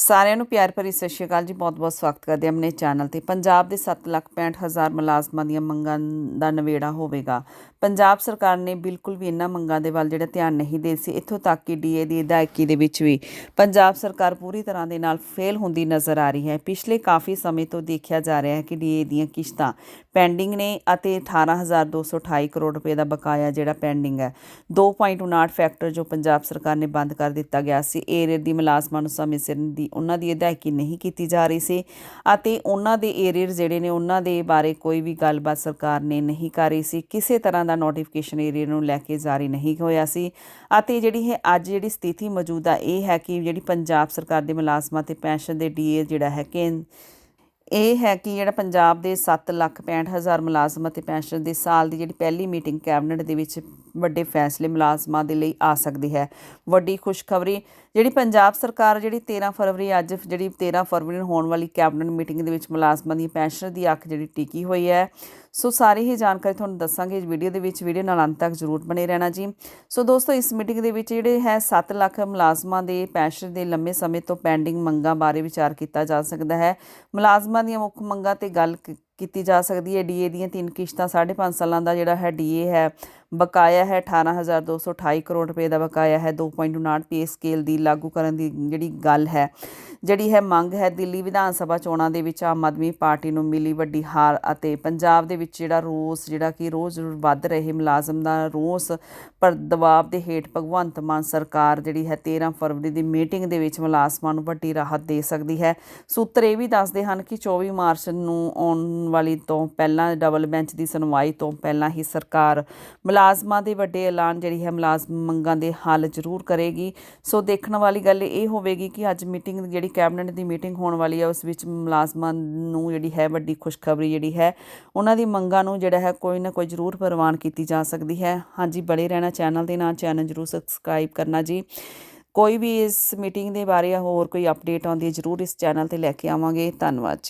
ਸਾਰਿਆਂ ਨੂੰ ਪਿਆਰ ਭਰੀ ਸਤਿ ਸ਼੍ਰੀ ਅਕਾਲ ਜੀ। ਬਹੁਤ-ਬਹੁਤ ਸਵਾਗਤ ਕਰਦੇ ਹਾਂ ਆਪਣੇ ਚੈਨਲ ਤੇ। ਪੰਜਾਬ ਦੇ 7,65,000 ਮੁਲਾਜ਼ਮਾਂ ਦੀਆਂ ਮੰਗਾਂ ਦਾ ਨਵੇੜਾ ਹੋਵੇਗਾ। ਪੰਜਾਬ ਸਰਕਾਰ ਨੇ ਬਿਲਕੁਲ ਵੀ ਇਹਨਾਂ ਮੰਗਾਂ ਦੇ ਵੱਲ ਜਿਹੜਾ ਧਿਆਨ ਨਹੀਂ ਦੇ ਸੀ ਇੱਥੋਂ ਤੱਕ ਕਿ ਡੀਏ ਦੀ ਅਦਾਇਗੀ ਦੇ ਵਿੱਚ ਵੀ ਪੰਜਾਬ ਸਰਕਾਰ ਪੂਰੀ ਤਰ੍ਹਾਂ ਦੇ ਨਾਲ ਫੇਲ ਹੁੰਦੀ ਨਜ਼ਰ ਆ ਰਹੀ ਹੈ। ਪਿਛਲੇ ਕਾਫੀ ਸਮੇਂ ਤੋਂ ਦੇਖਿਆ ਜਾ ਰਿਹਾ ਹੈ ਕਿ ਡੀਏ ਦੀਆਂ ਕਿਸ਼ਤਾਂ ਪੈਂਡਿੰਗ ਨੇ ਅਤੇ 18228 ਕਰੋੜ ਰੁਪਏ ਦਾ ਬਕਾਇਆ ਜਿਹੜਾ ਪੈਂਡਿੰਗ ਹੈ। 2.59 ਫੈਕਟਰ ਜੋ ਪੰਜਾਬ ਸਰਕਾਰ ਨੇ ਬੰਦ ਕਰ ਦਿੱਤਾ ਗਿਆ ਸੀ ਏਰੀਅਰ ਦੀ ਮੁਲਾਜ਼ਮਾਂ ਨੂੰ ਸਮੇਂ ਸਿਰ ਦੀ ਉਹਨਾਂ ਦੀ ਅਦਾਇਗੀ ਨਹੀਂ ਕੀਤੀ ਜਾ ਰਹੀ ਸੀ ਅਤੇ ਉਹਨਾਂ ਦੇ ਏਰੀਅਰ ਜਿਹੜੇ ਨੇ ਉਹਨਾਂ ਦੇ ਬਾਰੇ ਕੋਈ ਵੀ ਗੱਲਬਾਤ ਸਰਕਾਰ ਨੇ ਨਹੀਂ ਕਰ ਰਹੀ ਸੀ। ਕਿਸੇ ਤਰ੍ਹਾਂ ਦਾ ਨੋਟੀਫਿਕੇਸ਼ਨ ਏਰੀਅਰ ਨੂੰ ਲੈ ਕੇ ਜਾਰੀ ਨਹੀਂ ਹੋਇਆ ਸੀ। ਅਤੇ ਜਿਹੜੀ ਹੈ ਅੱਜ ਜਿਹੜੀ ਸਥਿਤੀ ਮੌਜੂਦਾ ਇਹ ਹੈ ਕਿ ਜਿਹੜੀ ਪੰਜਾਬ ਸਰਕਾਰ ਦੇ ਮੁਲਾਜ਼ਮਾਂ ਤੇ ਪੈਨਸ਼ਨ ਦੇ ਡੀਏ ਜਿਹੜਾ ਹੈ ਕਿ ਇਹ ਹੈ ਕਿ ਜਿਹੜਾ ਪੰਜਾਬ ਦੇ 7,65,000 ਮੁਲਾਜ਼ਮ ਅਤੇ ਪੈਨਸ਼ਨ ਦੇ ਸਾਲ ਦੀ ਜਿਹੜੀ ਪਹਿਲੀ ਮੀਟਿੰਗ ਕੈਬਨਿਟ ਦੇ ਵਿੱਚ ਵੱਡੇ ਫੈਸਲੇ ਮੁਲਾਜ਼ਮਾਂ ਦੇ ਲਈ ਆ ਸਕਦੀ ਹੈ। ਵੱਡੀ ਖੁਸ਼ਖਬਰੀ ਜਿਹੜੀ ਪੰਜਾਬ ਸਰਕਾਰ ਜਿਹੜੀ 13 ਫਰਵਰੀ ਅੱਜ ਜਿਹੜੀ 13 ਫਰਵਰੀ ਨੂੰ ਹੋਣ ਵਾਲੀ ਕੈਬਨਿਟ ਮੀਟਿੰਗ ਦੇ ਵਿੱਚ ਮੁਲਾਜ਼ਮਾਂ ਦੀ ਪੈਨਸ਼ਨ ਦੀ ਅੱਖ ਜਿਹੜੀ ਟਿਕੀ ਹੋਈ ਹੈ। ਸੋ ਸਾਰੀ ਹੀ ਜਾਣਕਾਰੀ ਤੁਹਾਨੂੰ ਦੱਸਾਂਗੇ ਇਸ ਵੀਡੀਓ ਦੇ ਵਿੱਚ। ਵੀਡੀਓ ਨਾਲ ਅੰਤ ਤੱਕ ਜ਼ਰੂਰ ਬਣੇ ਰਹਿਣਾ ਜੀ। ਸੋ ਦੋਸਤੋ ਇਸ ਮੀਟਿੰਗ ਦੇ ਵਿੱਚ ਜਿਹੜੇ ਹੈ 7 ਲੱਖ ਮੁਲਾਜ਼ਮਾਂ ਦੇ ਪੈਨਸ਼ਨ ਦੇ ਲੰਮੇ ਸਮੇਂ ਤੋਂ ਪੈਂਡਿੰਗ ਮੰਗਾਂ ਬਾਰੇ ਵਿਚਾਰ ਕੀਤਾ ਜਾ ਸਕਦਾ ਹੈ। ਮੁਲਾਜ਼ਮਾਂ ਦੀਆਂ ਮੁੱਖ ਮੰਗਾਂ ਤੇ ਗੱਲ ਕੀਤੀ ਜਾ ਸਕਦੀ ਹੈ। ਡੀਏ ਦੀਆਂ ਤਿੰਨ ਕਿਸ਼ਤਾਂ 5.5 ਸਾਲਾਂ ਦਾ ਜਿਹੜਾ ਹੈ ਡੀਏ ਹੈ। ਬਕਾਇਆ ਹੈ 18228 ਕਰੋੜ ਰੁਪਏ ਦਾ ਬਕਾਇਆ ਹੈ। 2.59 ਪੇ ਸਕੇਲ ਦੀ ਲਾਗੂ ਕਰਨ ਦੀ ਜਿਹੜੀ ਗੱਲ ਹੈ, ਜਿਹੜੀ ਹੈ ਮੰਗ ਹੈ, ਦਿੱਲੀ ਵਿਧਾਨ ਸਭਾ ਚੋਣਾਂ ਦੇ ਵਿੱਚ ਆਮ ਆਦਮੀ ਪਾਰਟੀ ਨੂੰ ਮਿਲੀ ਵੱਡੀ ਹਾਰ ਅਤੇ ਪੰਜਾਬ ਦੇ ਵਿੱਚ ਜਿਹੜਾ ਰੋਸ, ਜਿਹੜਾ ਕਿ ਰੋਜ਼ ਵੱਧ ਰਹੇ ਮੁਲਾਜ਼ਮ ਦਾ ਰੋਸ, ਪਰ ਦਬਾਅ ਦੇ ਹੇਠ ਭਗਵੰਤ ਮਾਨ ਸਰਕਾਰ ਜਿਹੜੀ ਹੈ 13 ਫਰਵਰੀ ਦੀ ਮੀਟਿੰਗ ਦੇ ਵਿੱਚ ਮੁਲਾਜ਼ਮਾਂ ਨੂੰ ਵੱਡੀ ਰਾਹਤ ਦੇ ਸਕਦੀ ਹੈ। ਸੂਤਰ ਇਹ ਵੀ ਦੱਸਦੇ ਹਨ ਕਿ 24 ਮਾਰਚ ਨੂੰ ਆਉਣ ਵਾਲੀ ਤੋਂ ਪਹਿਲਾਂ ਡਬਲ ਬੈਂਚ ਦੀ ਸੁਣਵਾਈ ਤੋਂ ਪਹਿਲਾਂ ਹੀ ਸਰਕਾਰ ਮੁਲਾਜ਼ਮਾਂ ਦੇ ਵੱਡੇ ਐਲਾਨ ਜਿਹੜੀ ਹੈ ਮੁਲਾਜ਼ਮ ਮੰਗਾਂ ਦੇ ਹੱਲ ਜ਼ਰੂਰ ਕਰੇਗੀ। ਸੋ ਦੇਖਣ ਵਾਲੀ ਗੱਲ ਇਹ ਹੋਵੇਗੀ ਕਿ ਅੱਜ ਮੀਟਿੰਗ ਜਿਹੜੀ ਕੈਬਨਿਟ ਦੀ ਮੀਟਿੰਗ ਹੋਣ ਵਾਲੀ ਹੈ ਉਸ ਵਿੱਚ ਮੁਲਾਜ਼ਮਾਂ ਨੂੰ ਜਿਹੜੀ ਹੈ ਵੱਡੀ ਖੁਸ਼ਖਬਰੀ ਜਿਹੜੀ ਹੈ, ਉਹਨਾਂ ਦੀ ਮੰਗਾਂ ਨੂੰ ਜਿਹੜਾ ਹੈ ਕੋਈ ਨਾ ਕੋਈ ਜ਼ਰੂਰ ਪ੍ਰਵਾਨ ਕੀਤੀ ਜਾ ਸਕਦੀ ਹੈ। ਹਾਂਜੀ ਬੜੇ ਰਹਿਣਾ ਚੈਨਲ ਦੇ ਨਾਲ, ਚੈਨਲ ਜ਼ਰੂਰ ਸਬਸਕ੍ਰਾਈਬ ਕਰਨਾ ਜੀ। ਕੋਈ ਵੀ ਇਸ ਮੀਟਿੰਗ ਦੇ ਬਾਰੇ ਜਾਂ ਹੋਰ ਕੋਈ ਅਪਡੇਟ ਆਉਂਦੀ ਹੈ, ਜ਼ਰੂਰ ਇਸ ਚੈਨਲ ਤੇ ਲੈ ਕੇ ਆਵਾਂਗੇ। ਧੰਨਵਾਦ ਜੀ।